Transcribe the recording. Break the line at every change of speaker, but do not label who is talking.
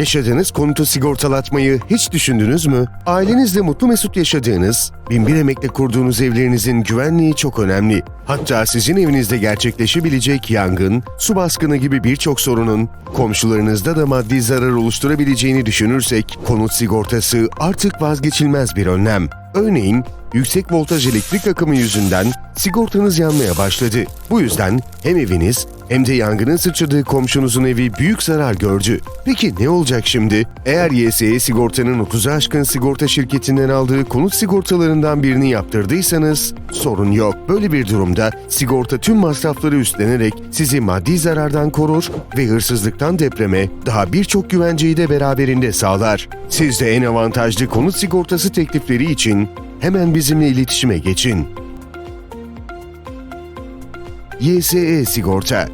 Yaşadığınız konutu sigortalatmayı hiç düşündünüz mü? Ailenizle mutlu mesut yaşadığınız, binbir emekle kurduğunuz evlerinizin güvenliği çok önemli. Hatta sizin evinizde gerçekleşebilecek yangın, su baskını gibi birçok sorunun komşularınızda da maddi zarar oluşturabileceğini düşünürsek konut sigortası artık vazgeçilmez bir önlem. Örneğin yüksek voltaj elektrik akımı yüzünden sigortanız yanmaya başladı. Bu yüzden hem eviniz hem de yangının sıçradığı komşunuzun evi büyük zarar gördü. Peki ne olacak şimdi? Eğer YSE sigortanın 30'u aşkın sigorta şirketinden aldığı konut sigortalarından birini yaptırdıysanız sorun yok. Böyle bir durumda sigorta tüm masrafları üstlenerek sizi maddi zarardan korur ve hırsızlıktan depreme daha birçok güvenceyi de beraberinde sağlar. Siz de en avantajlı konut sigortası teklifleri için hemen bizimle iletişime geçin. YSE Sigorta